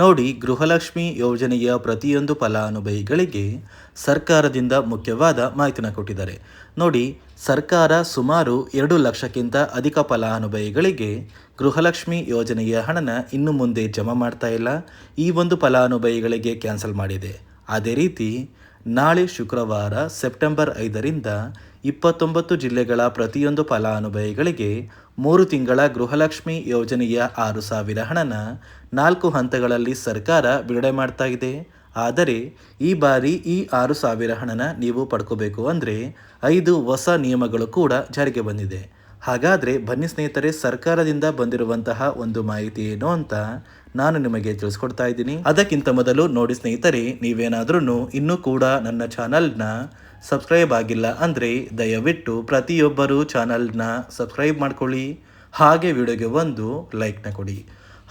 ನೋಡಿ, ಗೃಹಲಕ್ಷ್ಮಿ ಯೋಜನೆಯ ಪ್ರತಿಯೊಂದು ಫಲಾನುಭವಿಗಳಿಗೆ ಸರ್ಕಾರದಿಂದ ಮುಖ್ಯವಾದ ಮಾಹಿತಿನ ಕೊಟ್ಟಿದ್ದಾರೆ. ನೋಡಿ, ಸರ್ಕಾರ ಸುಮಾರು ಎರಡು ಲಕ್ಷಕ್ಕಿಂತ ಅಧಿಕ ಫಲಾನುಭವಿಗಳಿಗೆ ಗೃಹಲಕ್ಷ್ಮಿ ಯೋಜನೆಯ ಹಣನ ಇನ್ನು ಮುಂದೆ ಜಮಾ ಮಾಡ್ತಾ ಇಲ್ಲ. ಈ ಒಂದು ಫಲಾನುಭವಿಗಳಿಗೆ ಕ್ಯಾನ್ಸಲ್ ಮಾಡಿದೆ. ಅದೇ ರೀತಿ ನಾಳೆ ಶುಕ್ರವಾರ, ಸೆಪ್ಟೆಂಬರ್ ಐದರಿಂದ ಇಪ್ಪತ್ತೊಂಬತ್ತು ಜಿಲ್ಲೆಗಳ ಪ್ರತಿಯೊಂದು ಫಲಾನುಭವಿಗಳಿಗೆ ಮೂರು ತಿಂಗಳ ಗೃಹಲಕ್ಷ್ಮಿ ಯೋಜನೆಯ ಆರು ಸಾವಿರ ಹಣನ ನಾಲ್ಕು ಹಂತಗಳಲ್ಲಿ ಸರ್ಕಾರ ಬಿಡುಗಡೆ ಮಾಡ್ತಾ ಇದೆ. ಆದರೆ, ಈ ಬಾರಿ ಈ ಆರು ಸಾವಿರ ಹಣನ ನೀವು ಪಡ್ಕೋಬೇಕು ಅಂದರೆ ಐದು ಹೊಸ ನಿಯಮಗಳು ಕೂಡ ಜಾರಿಗೆ ಬಂದಿದೆ. ಹಾಗಾದರೆ ಬನ್ನಿ ಸ್ನೇಹಿತರೆ, ಸರ್ಕಾರದಿಂದ ಬಂದಿರುವಂತಹ ಒಂದು ಮಾಹಿತಿ ಏನು ಅಂತ ನಾನು ನಿಮಗೆ ತಿಳಿಸ್ಕೊಡ್ತಾ ಇದ್ದೀನಿ. ಅದಕ್ಕಿಂತ ಮೊದಲು ನೋಡಿ ಸ್ನೇಹಿತರೆ ನೀವೇನಾದ್ರೂ ಇನ್ನೂ ಕೂಡ ನನ್ನ ಚಾನಲ್ನ ಸಬ್ಸ್ಕ್ರೈಬ್ ಆಗಿಲ್ಲ ಅಂದರೆ ದಯವಿಟ್ಟು ಪ್ರತಿಯೊಬ್ಬರು ಚಾನಲ್ನ ಸಬ್ಸ್ಕ್ರೈಬ್ ಮಾಡ್ಕೊಳ್ಳಿ. ಹಾಗೆ ವಿಡಿಯೋಗೆ ಒಂದು ಲೈಕ್ನ ಕೊಡಿ.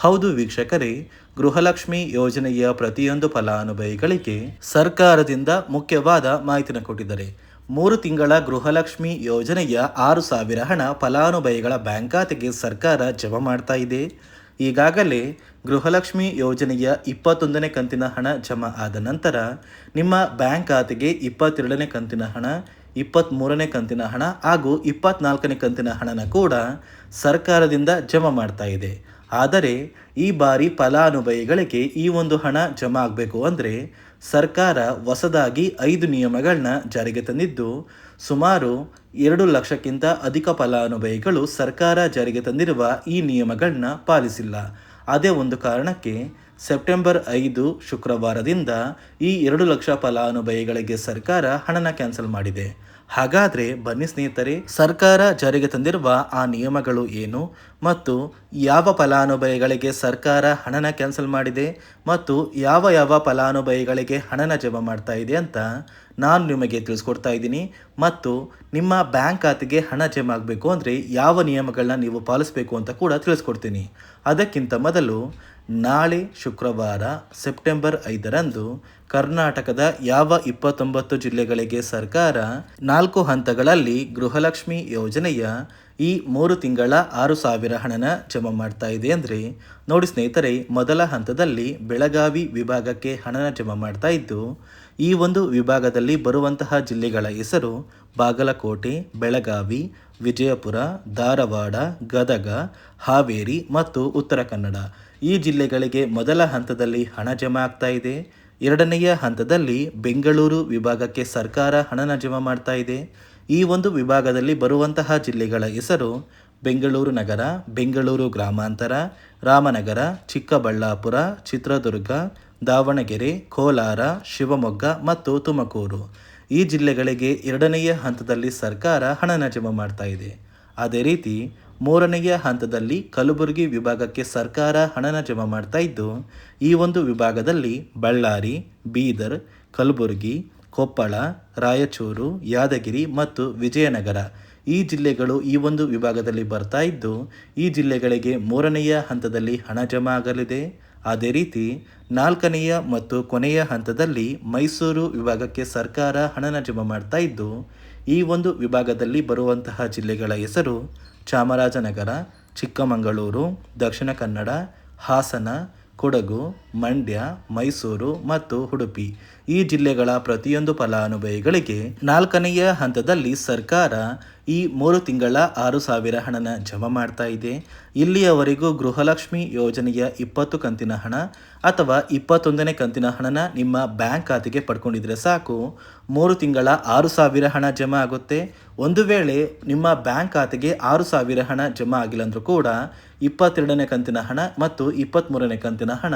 ಹೌದು ವೀಕ್ಷಕರೇ, ಗೃಹಲಕ್ಷ್ಮಿ ಯೋಜನೆಯ ಪ್ರತಿಯೊಂದು ಫಲಾನುಭವಿಗಳಿಗೆ ಸರ್ಕಾರದಿಂದ ಮುಖ್ಯವಾದ ಮಾಹಿತಿನ ಕೊಟ್ಟಿದ್ದಾರೆ. ಮೂರು ತಿಂಗಳ ಗೃಹಲಕ್ಷ್ಮಿ ಯೋಜನೆಯ ಆರು ಸಾವಿರ ಹಣ ಫಲಾನುಭವಿಗಳ ಬ್ಯಾಂಕ್ ಖಾತೆಗೆ ಸರ್ಕಾರ ಜಮಾ ಮಾಡ್ತಾ ಇದೆ. ಈಗಾಗಲೇ ಗೃಹಲಕ್ಷ್ಮಿ ಯೋಜನೆಯ ಇಪ್ಪತ್ತೊಂದನೇ ಕಂತಿನ ಹಣ ಜಮಾ ಆದ ನಂತರ ನಿಮ್ಮ ಬ್ಯಾಂಕ್ ಖಾತೆಗೆ ಇಪ್ಪತ್ತೆರಡನೇ ಕಂತಿನ ಹಣ ಇಪ್ಪತ್ತ್ಮೂರನೇ ಕಂತಿನ ಹಣ ಹಾಗೂ ಇಪ್ಪತ್ನಾಲ್ಕನೇ ಕಂತಿನ ಹಣನ ಕೂಡ ಸರ್ಕಾರದಿಂದ ಜಮಾ ಮಾಡ್ತಾ ಇದೆ. ಆದರೆ ಈ ಬಾರಿ ಫಲಾನುಭವಿಗಳಿಗೆ ಈ ಒಂದು ಹಣ ಜಮಾ ಆಗಬೇಕು ಅಂದರೆ ಸರ್ಕಾರ ಹೊಸದಾಗಿ ಐದು ನಿಯಮಗಳನ್ನ ಜಾರಿಗೆ ತಂದಿದ್ದು, ಸುಮಾರು ಎರಡು ಲಕ್ಷಕ್ಕಿಂತ ಅಧಿಕ ಫಲಾನುಭವಿಗಳು ಸರ್ಕಾರ ಜಾರಿಗೆ ತಂದಿರುವ ಈ ನಿಯಮಗಳನ್ನ ಪಾಲಿಸಿಲ್ಲ. ಅದೇ ಒಂದು ಕಾರಣಕ್ಕೆ ಸೆಪ್ಟೆಂಬರ್ ಐದು ಶುಕ್ರವಾರದಿಂದ ಈ ಎರಡು ಲಕ್ಷ ಫಲಾನುಭವಿಗಳಿಗೆ ಸರ್ಕಾರ ಹಣನ ಕ್ಯಾನ್ಸಲ್ ಮಾಡಿದೆ. ಹಾಗಾದರೆ ಬನ್ನಿ ಸ್ನೇಹಿತರೆ, ಸರ್ಕಾರ ಜಾರಿಗೆ ತಂದಿರುವ ಆ ನಿಯಮಗಳು ಏನು ಮತ್ತು ಯಾವ ಫಲಾನುಭವಿಗಳಿಗೆ ಸರ್ಕಾರ ಹಣನ ಕ್ಯಾನ್ಸಲ್ ಮಾಡಿದೆ ಮತ್ತು ಯಾವ ಯಾವ ಫಲಾನುಭವಿಗಳಿಗೆ ಹಣನ ಜಮಾ ಮಾಡ್ತಾ ಇದೆ ಅಂತ ನಾನು ನಿಮಗೆ ತಿಳಿಸ್ಕೊಡ್ತಾ ಇದ್ದೀನಿ. ಮತ್ತು ನಿಮ್ಮ ಬ್ಯಾಂಕ್ ಖಾತೆಗೆ ಹಣ ಜಮಾ ಆಗಬೇಕು ಅಂದರೆ ಯಾವ ನಿಯಮಗಳನ್ನ ನೀವು ಪಾಲಿಸಬೇಕು ಅಂತ ಕೂಡ ತಿಳಿಸ್ಕೊಡ್ತೀನಿ. ಅದಕ್ಕಿಂತ ಮೊದಲು ನಾಳೆ ಶುಕ್ರವಾರ, ಸೆಪ್ಟೆಂಬರ್ ಐದರಂದು ಕರ್ನಾಟಕದ ಯಾವ ಇಪ್ಪತ್ತೊಂಬತ್ತು ಜಿಲ್ಲೆಗಳಿಗೆ ಸರ್ಕಾರ ನಾಲ್ಕು ಹಂತಗಳಲ್ಲಿ ಗೃಹಲಕ್ಷ್ಮಿ ಯೋಜನೆಯ ಈ ಮೂರು ತಿಂಗಳ ಆರು ಸಾವಿರ ಹಣನ ಜಮಾ ಮಾಡ್ತಾ ಇದೆ ಅಂದರೆ, ನೋಡಿ ಸ್ನೇಹಿತರೆ, ಮೊದಲ ಹಂತದಲ್ಲಿ ಬೆಳಗಾವಿ ವಿಭಾಗಕ್ಕೆ ಹಣನ ಜಮಾ ಮಾಡ್ತಾ ಇದ್ದು ಈ ಒಂದು ವಿಭಾಗದಲ್ಲಿ ಬರುವಂತಹ ಜಿಲ್ಲೆಗಳ ಹೆಸರು ಬಾಗಲಕೋಟೆ, ಬೆಳಗಾವಿ, ವಿಜಯಪುರ, ಧಾರವಾಡ, ಗದಗ, ಹಾವೇರಿ ಮತ್ತು ಉತ್ತರ ಕನ್ನಡ. ಈ ಜಿಲ್ಲೆಗಳಿಗೆ ಮೊದಲ ಹಂತದಲ್ಲಿ ಹಣ ಜಮಾ ಆಗ್ತಾ ಇದೆ. ಎರಡನೆಯ ಹಂತದಲ್ಲಿ ಬೆಂಗಳೂರು ವಿಭಾಗಕ್ಕೆ ಸರ್ಕಾರ ಹಣನ ಜಮಾ ಮಾಡ್ತಾ ಇದೆ. ಈ ಒಂದು ವಿಭಾಗದಲ್ಲಿ ಬರುವಂತಹ ಜಿಲ್ಲೆಗಳ ಹೆಸರು ಬೆಂಗಳೂರು ನಗರ, ಬೆಂಗಳೂರು ಗ್ರಾಮಾಂತರ, ರಾಮನಗರ, ಚಿಕ್ಕಬಳ್ಳಾಪುರ, ಚಿತ್ರದುರ್ಗ ದಾವಣಗೆರೆ, ಕೋಲಾರ, ಶಿವಮೊಗ್ಗ ಮತ್ತು ತುಮಕೂರು. ಈ ಜಿಲ್ಲೆಗಳಿಗೆ ಎರಡನೆಯ ಹಂತದಲ್ಲಿ ಸರ್ಕಾರ ಹಣ ಜಮಾ ಮಾಡ್ತಾ ಇದೆ. ಅದೇ ರೀತಿ, ಮೂರನೆಯ ಹಂತದಲ್ಲಿ ಕಲಬುರಗಿ ವಿಭಾಗಕ್ಕೆ ಸರ್ಕಾರ ಹಣನ ಜಮಾ ಮಾಡ್ತಾ ಇದ್ದು, ಈ ಒಂದು ವಿಭಾಗದಲ್ಲಿ ಬಳ್ಳಾರಿ, ಬೀದರ್, ಕಲಬುರಗಿ, ಕೊಪ್ಪಳ, ರಾಯಚೂರು, ಯಾದಗಿರಿ ಮತ್ತು ವಿಜಯನಗರ ಈ ಜಿಲ್ಲೆಗಳು ಈ ಒಂದು ವಿಭಾಗದಲ್ಲಿ ಬರ್ತಾ ಇದ್ದು, ಈ ಜಿಲ್ಲೆಗಳಿಗೆ ಮೂರನೆಯ ಹಂತದಲ್ಲಿ ಹಣ ಜಮಾ ಆಗಲಿದೆ. ಅದೇ ರೀತಿ ನಾಲ್ಕನೆಯ ಮತ್ತು ಕೊನೆಯ ಹಂತದಲ್ಲಿ ಮೈಸೂರು ವಿಭಾಗಕ್ಕೆ ಸರ್ಕಾರ ಹಣನ ಜಮಾ ಮಾಡ್ತಾ ಇದ್ದು, ಈ ಒಂದು ವಿಭಾಗದಲ್ಲಿ ಬರುವಂತಹ ಜಿಲ್ಲೆಗಳ ಹೆಸರು ಚಾಮರಾಜನಗರ, ಚಿಕ್ಕಮಗಳೂರು, ದಕ್ಷಿಣ ಕನ್ನಡ, ಹಾಸನ, ಕೊಡಗು, ಮಂಡ್ಯ, ಮೈಸೂರು ಮತ್ತು ಉಡುಪಿ. ಈ ಜಿಲ್ಲೆಗಳ ಪ್ರತಿಯೊಂದು ಫಲಾನುಭವಿಗಳಿಗೆ ನಾಲ್ಕನೆಯ ಹಂತದಲ್ಲಿ ಸರ್ಕಾರ ಈ ಮೂರು ತಿಂಗಳ ಆರು ಸಾವಿರ ಹಣನ ಜಮಾ ಮಾಡ್ತಾ ಇದೆ. ಇಲ್ಲಿಯವರೆಗೂ ಗೃಹಲಕ್ಷ್ಮಿ ಯೋಜನೆಯ ಇಪ್ಪತ್ತು ಕಂತಿನ ಹಣ ಅಥವಾ ಇಪ್ಪತ್ತೊಂದನೇ ಕಂತಿನ ಹಣನ ನಿಮ್ಮ ಬ್ಯಾಂಕ್ ಖಾತೆಗೆ ಪಡ್ಕೊಂಡಿದ್ರೆ ಸಾಕು. ಮೂರು ತಿಂಗಳ ಆರು ಸಾವಿರ ಹಣ ಜಮಾ ಆಗುತ್ತೆ. ಒಂದು ವೇಳೆ ನಿಮ್ಮ ಬ್ಯಾಂಕ್ ಖಾತೆಗೆ ಆರು ಸಾವಿರ ಹಣ ಜಮಾ ಆಗಿಲ್ಲ ಅಂದರೂ ಕೂಡ ಇಪ್ಪತ್ತೆರಡನೇ ಕಂತಿನ ಹಣ ಮತ್ತು ಇಪ್ಪತ್ತ್ಮೂರನೇ ಕಂತಿನ ಹಣ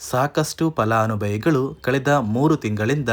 ಸಾಕಷ್ಟು ಫಲಾನುಭವಿಗಳು ಕಳೆದ ಮೂರು ತಿಂಗಳಿಂದ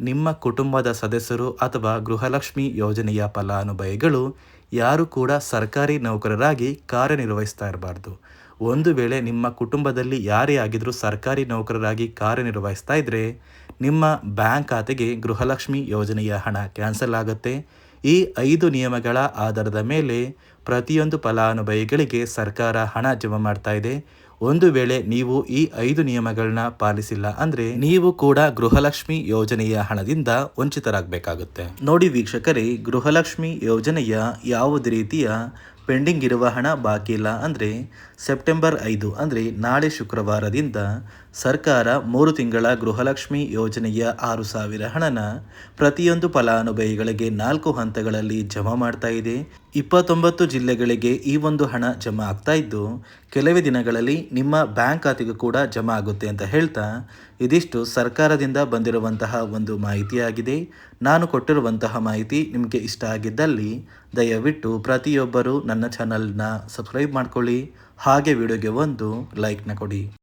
ನಿಮ್ಮ ಕುಟುಂಬದ ಸದಸ್ಯರು ಅಥವಾ ಗೃಹಲಕ್ಷ್ಮಿ ಯೋಜನೆಯ ಫಲಾನುಭವಿಗಳು ಯಾರು ಕೂಡ ಸರ್ಕಾರಿ ನೌಕರರಾಗಿ ಕಾರ್ಯನಿರ್ವಹಿಸ್ತಾ ಇರಬಾರ್ದು. ಒಂದು ವೇಳೆ ನಿಮ್ಮ ಕುಟುಂಬದಲ್ಲಿ ಯಾರೇ ಆಗಿದ್ದರೂ ಸರ್ಕಾರಿ ನೌಕರರಾಗಿ ಕಾರ್ಯನಿರ್ವಹಿಸ್ತಾ ಇದ್ದರೆ ನಿಮ್ಮ ಬ್ಯಾಂಕ್ ಖಾತೆಗೆ ಗೃಹಲಕ್ಷ್ಮಿ ಯೋಜನೆಯ ಹಣ ಕ್ಯಾನ್ಸಲ್ ಆಗುತ್ತೆ. ಈ ಐದು ನಿಯಮಗಳ ಆಧಾರದ ಮೇಲೆ ಪ್ರತಿಯೊಂದು ಫಲಾನುಭವಿಗಳಿಗೆ ಸರ್ಕಾರ ಹಣ ಜಮಾ ಮಾಡ್ತಾ ಇದೆ. ಒಂದು ವೇಳೆ ನೀವು ಈ ಐದು ನಿಯಮಗಳನ್ನ ಪಾಲಿಸಿಲ್ಲ ಅಂದ್ರೆ ನೀವು ಕೂಡ ಗೃಹಲಕ್ಷ್ಮಿ ಯೋಜನೆಯ ಹಣದಿಂದ ವಂಚಿತರಾಗಬೇಕಾಗುತ್ತೆ. ನೋಡಿ ವೀಕ್ಷಕರೇ, ಗೃಹಲಕ್ಷ್ಮಿ ಯೋಜನೆಯ ಯಾವುದೇ ರೀತಿಯ ಪೆಂಡಿಂಗ್ ಇರುವ ಹಣ ಬಾಕಿ ಇಲ್ಲ ಅಂದರೆ ಸೆಪ್ಟೆಂಬರ್ ಐದು ಅಂದರೆ ನಾಳೆ ಶುಕ್ರವಾರದಿಂದ ಸರ್ಕಾರ ಮೂರು ತಿಂಗಳ ಗೃಹಲಕ್ಷ್ಮಿ ಯೋಜನೆಯ ಆರು ಸಾವಿರ ಹಣನ ಪ್ರತಿಯೊಂದು ಫಲಾನುಭವಿಗಳಿಗೆ ನಾಲ್ಕು ಹಂತಗಳಲ್ಲಿ ಜಮಾ ಮಾಡ್ತಾ ಇದೆ. ಇಪ್ಪತ್ತೊಂಬತ್ತು ಜಿಲ್ಲೆಗಳಿಗೆ ಈ ಒಂದು ಹಣ ಜಮಾ ಆಗ್ತಾ ಇದ್ದು, ಕೆಲವೇ ದಿನಗಳಲ್ಲಿ ನಿಮ್ಮ ಬ್ಯಾಂಕ್ ಖಾತೆಗೂ ಕೂಡ ಜಮಾ ಆಗುತ್ತೆ ಅಂತ ಹೇಳ್ತಾ ಇದಿಷ್ಟು ಸರ್ಕಾರದಿಂದ ಬಂದಿರುವಂತಹ ಒಂದು ಮಾಹಿತಿಯಾಗಿದೆ. ನಾನು ಕೊಟ್ಟಿರುವಂತಹ ಮಾಹಿತಿ ನಿಮಗೆ ಇಷ್ಟ ಆಗಿದ್ದಲ್ಲಿ ದಯವಿಟ್ಟು ಪ್ರತಿಯೊಬ್ಬರು ನನ್ನ ಚಾನಲ್ನ ಸಬ್ಸ್ಕ್ರೈಬ್ ಮಾಡ್ಕೊಳ್ಳಿ. ಹಾಗೆ ವಿಡಿಯೋಗೆ ಒಂದು ಲೈಕ್ನ ಕೊಡಿ.